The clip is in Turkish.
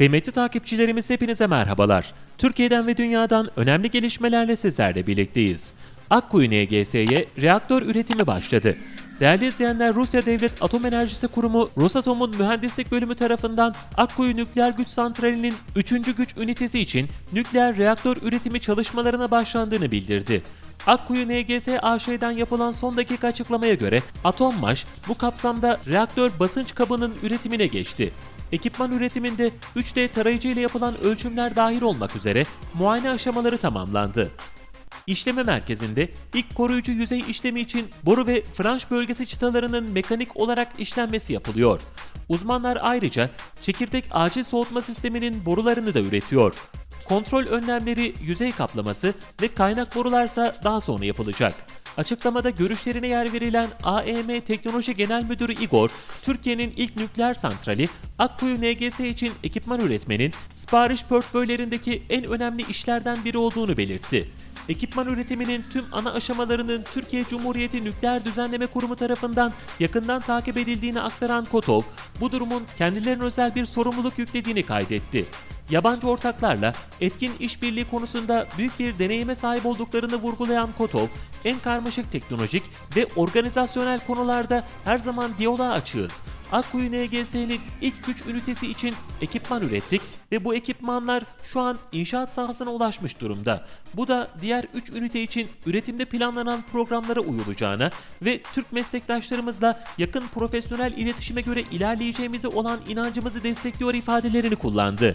Kıymetli takipçilerimiz hepinize merhabalar. Türkiye'den ve dünyadan önemli gelişmelerle sizlerle birlikteyiz. Akkuyu NGS'ye reaktör üretimi başladı. Değerli izleyenler Rusya Devlet Atom Enerjisi Kurumu Rosatom'un mühendislik bölümü tarafından Akkuyu Nükleer Güç Santrali'nin 3. güç ünitesi için nükleer reaktör üretimi çalışmalarına başlandığını bildirdi. Akkuyu NGS AŞ'den yapılan son dakika açıklamaya göre Atommaş bu kapsamda reaktör basınç kabının üretimine geçti. Ekipman üretiminde 3D tarayıcı ile yapılan ölçümler dahil olmak üzere muayene aşamaları tamamlandı. İşleme merkezinde ilk koruyucu yüzey işlemi için boru ve franş bölgesi çıtalarının mekanik olarak işlenmesi yapılıyor. Uzmanlar ayrıca çekirdek acil soğutma sisteminin borularını da üretiyor. Kontrol önlemleri, yüzey kaplaması ve kaynak borularsa daha sonra yapılacak. Açıklamada görüşlerine yer verilen AEM Teknoloji Genel Müdürü Igor, Türkiye'nin ilk nükleer santrali Akkuyu NGS için ekipman üretmenin sipariş portföylerindeki en önemli işlerden biri olduğunu belirtti. Ekipman üretiminin tüm ana aşamalarının Türkiye Cumhuriyeti Nükleer Düzenleme Kurumu tarafından yakından takip edildiğini aktaran Kotov, bu durumun kendilerine özel bir sorumluluk yüklediğini kaydetti. Yabancı ortaklarla etkin işbirliği konusunda büyük bir deneyime sahip olduklarını vurgulayan Kotov, en karmaşık teknolojik ve organizasyonel konularda her zaman diyaloğa açığız. Akkuyu NGS'nin ilk güç ünitesi için ekipman ürettik ve bu ekipmanlar şu an inşaat sahasına ulaşmış durumda. Bu da diğer 3 ünite için üretimde planlanan programlara uyulacağına ve Türk meslektaşlarımızla yakın profesyonel iletişime göre ilerleyeceğimize olan inancımızı destekliyor ifadelerini kullandı.